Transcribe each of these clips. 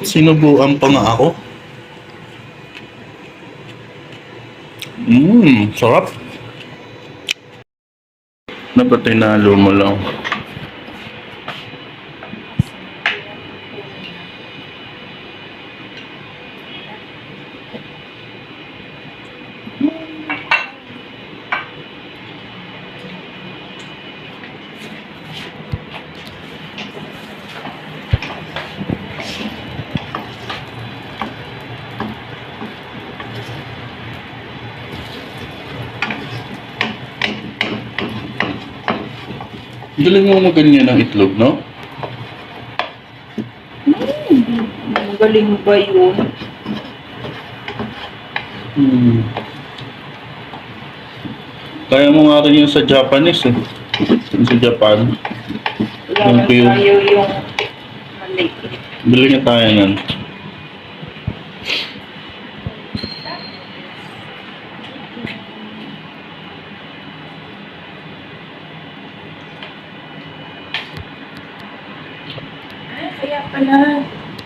Sinubuan pa nga ako. Mmm, sarap. Dapat tinalo mo lang. Galing mo mo ganyan ng itlog, no? Magaling ba yun? Hmm. Kaya mo nga rin yung sa Japanese eh. Yung sa Japan. Wala Yung na tayo yung maliit. Bili nga tayo nun. Ah, kaya pala.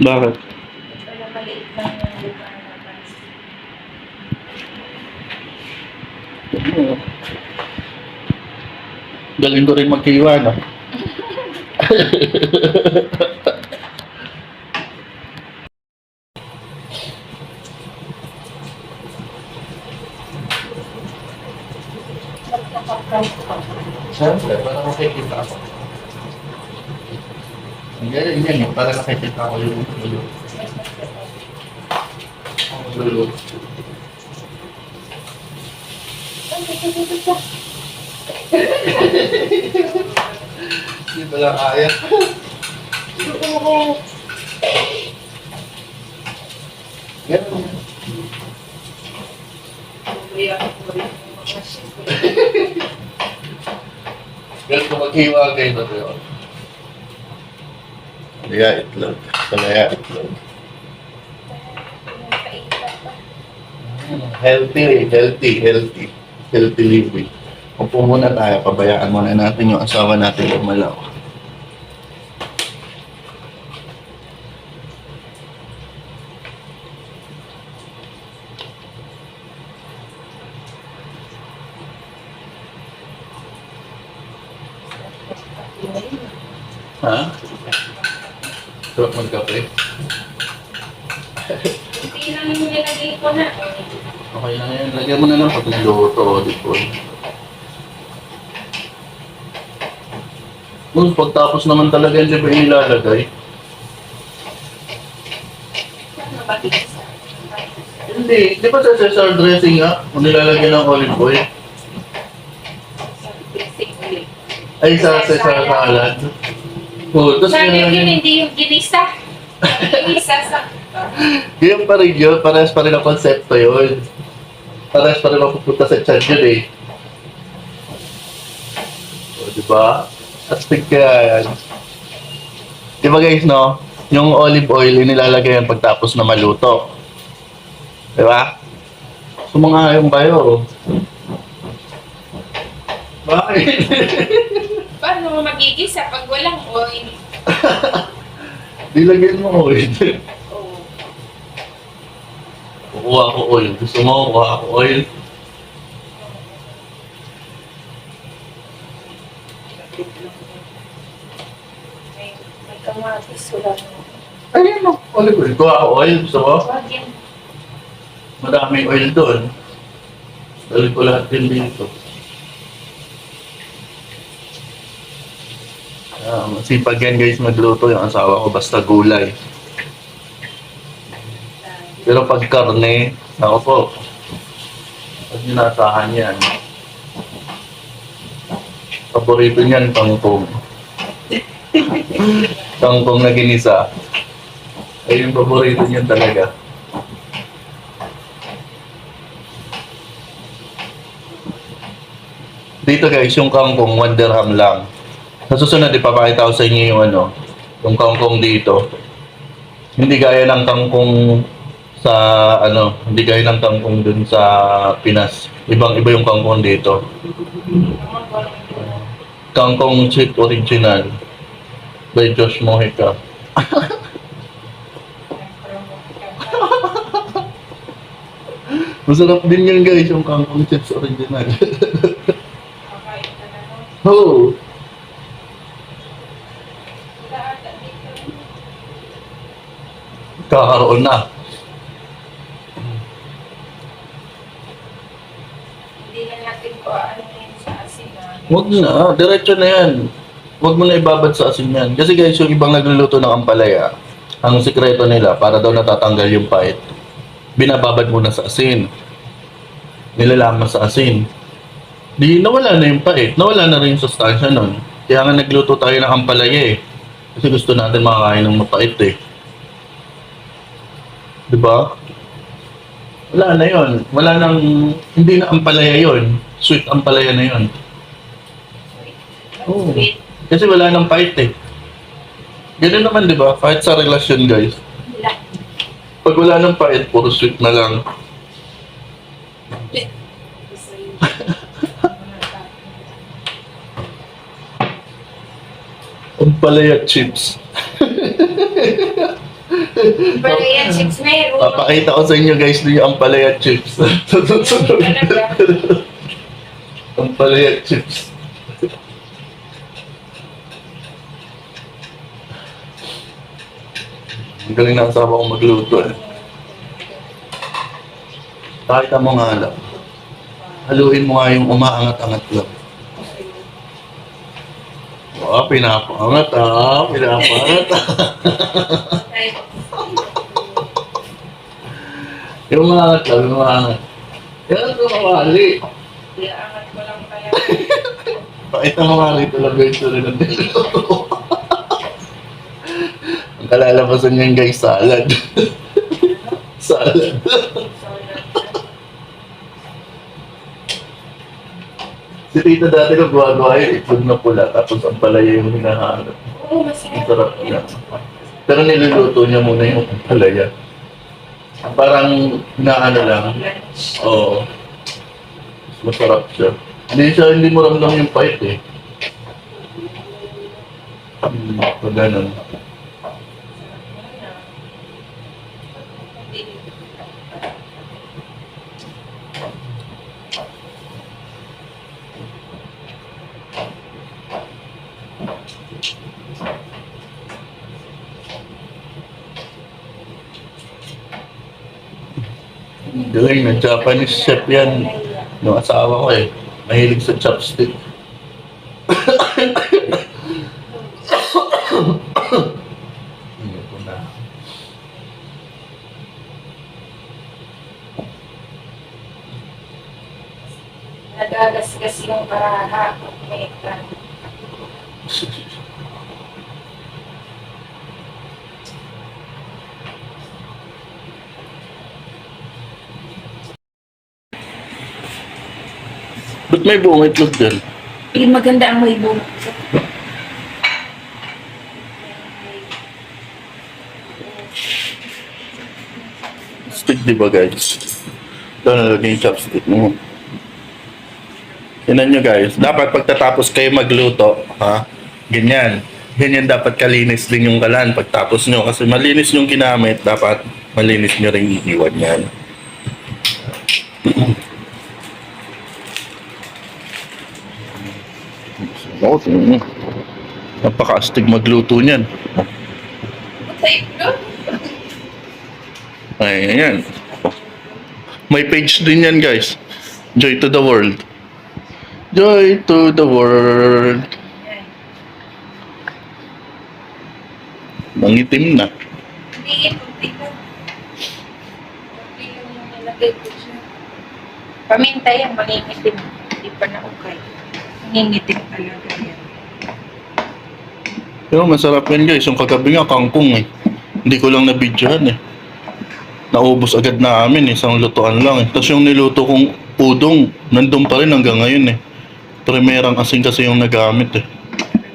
Bakit? Kaya maliit lang yung lupa naman. Galing ko rin magkiwa, no? Siyempre, para makikita ako. Ang galing yan eh, para nakikita ko yung ulo. Ulo. Hindi pala kaya. Makasya. Ganun ko maghiwa kayo na rin. Kaya itlog. Kaya itlog. Healthy, healthy, healthy. Healthy living. Upo muna tayo, pabayaan muna natin yung asawa natin lumalaw. Ha? Sarap magkape? Hindi lang yung nilagay ko na. Okay lang yan. Lagyan mo na lang pag nagluto, di po. Kung pagtapos naman talaga yan, di ba inilalagay? Hindi. Di ba sa Cesar dressing nga, kung nilalagyan ng olive oil? Ay, sa Cesar salad. Oh, tapos Sana yun yun, hindi yung ginisa. Ginisa sa... yun pa rin yun, parehas pa rin ang konsepto yun. Parehas pa rin mapupunta sa chan yun eh. O, di ba? Astig kaya yan. Di ba guys, no? Yung olive oil, inilalagay yan pagtapos na maluto. Di ba? Sumangayong kayo. Bakit? Paano mo magigisa pag walang oil? Dilagyan mo oil. Oh. Kukuha ko oil. Gusto mo, kukuha ko oil. May, may kamatis wala mo. Ayun mo. Olive oil. Kuha ko oil. Gusto mo? Wag yan. Madaming oil doon. Dali ko lahat din dito. Ah, masipag yan guys magluto yung asawa ko basta gulay. Pero pag karne, ako po, pag ninasahan yan, paborito niyan kangkong. kangkong na ginisa. Ay yung paborito niyan talaga. Dito guys, yung kangkong, 1 dirham lang. Sa susunod, ipapakita ko sa inyo yung ano, yung kangkong dito. Hindi gaya ng kangkong sa ano, hindi gaya ng kangkong dun sa Pinas. Ibang iba yung kangkong dito. Kangkong Chick Original by Josh Mojica. Masarap din yan guys, yung kangkong chips original. oh! Kakaroon na. Hindi na natin po ano yun sa asin na. Huwag na, diretso na yan. Huwag mo na ibabad sa asin yan. Kasi guys, yung ibang nagluluto ng ampalaya, ang sikreto nila, para daw natatanggal yung pait, binababad mo na sa asin. Nilalaman sa asin. Di nawala na yung pait, nawala na rin yung sustansya nun. Kaya nga nagluto tayo ng ampalaya eh. Kasi gusto natin makakain ng mapait eh. Di ba? Wala na yon. Wala nang, hindi na ampalaya yon. Sweet ampalaya na yon. Sweet. Kasi wala nang fight eh. Ganun naman, di ba? Fight sa relasyon, guys. Pag wala nang fight, puro sweet na lang. Ang palaya chips. Yan, chips na yun. Papakita ko sa inyo, guys, yung ang palaya chips. Talaga. ang palaya chips. Ang galing na asawa ko magluto eh. Pakita mo nga lang. Haluin mo nga yung umaangat-angat lang. Wow, pinapangat ah. Pinapangat ah. Yung umaangat lang, yung umaangat. Yan ang kumawali. Kaya angat ko lang kaya. Pakita mo nga rito lang guys, rin ang niluto. Ang kalalabasan niyan guys, salad. salad. Si Tita dati nung gawa-gawa yung itlog na pula, tapos ang palaya yung hinahanap. Oo, Ang masarap. sarap niya. Pero niluluto niya muna yung palaya. Parang naano lang. Oo. Mas Masarap siya. Hindi siya, hindi mo ramdam yung fight eh. Hmm, pag ganun. Galing na Japanese chef yan. Yung asawa ko eh. Mahilig sa chopstick. Nagagasgas yung paraha. May may buong itlog din? Eh, maganda ang may bunga. Stick di ba guys? Ito nalagay yung chopstick mo. Tinan nyo guys, dapat pagtatapos kayo magluto, ha? Ganyan. Ganyan dapat kalinis din yung kalan pagtapos nyo. Kasi malinis yung ginamit, dapat malinis nyo rin iiwan yan. Oo, tingnan nyo. Napaka-astig magluto niyan. Sa itlog? Ay, ayan. May page din yan, guys. Joy to the world. Joy to the world. Mangitim na. Hindi yan, kunti lang. Kunti lang yung nilagay ko siya. Paminta yan, mangingitim. Hindi pa naukay. Mangingitim talaga yan. Pero masarap yan, guys. Yung kagabi nga, kangkong eh. Hindi ko lang na-videohan eh. Naubos agad namin, eh. isang lutuan lang eh. Tapos yung niluto kong udong, nandun pa rin hanggang ngayon eh. Primerang asin kasi yung nagamit eh.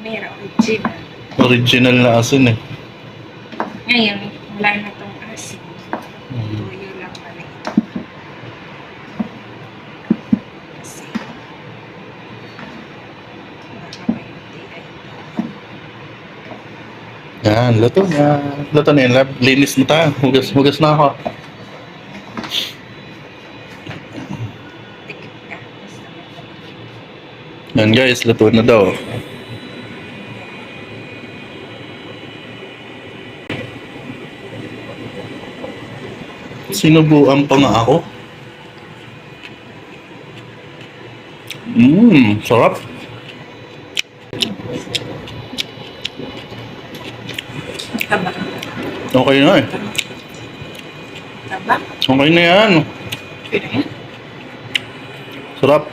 Primera, original. Original na asin eh. Ngayon, wala na Yan, luto na. Luto na yun, lab. Linis mo ta. Hugas, hugas na ako. Yan guys, luto na daw. Sinubuan pa nga ako. Mmm, sarap. Taba. Okay na eh. Taba. Okay na yan. Sarap.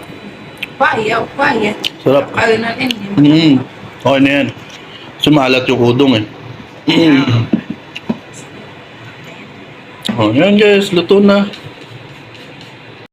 Payaw, paya. Sarap. Kaya na rin. Mm. Okay na yan. Sumalat yung udong eh. Mm. Oh, yan guys, luto na.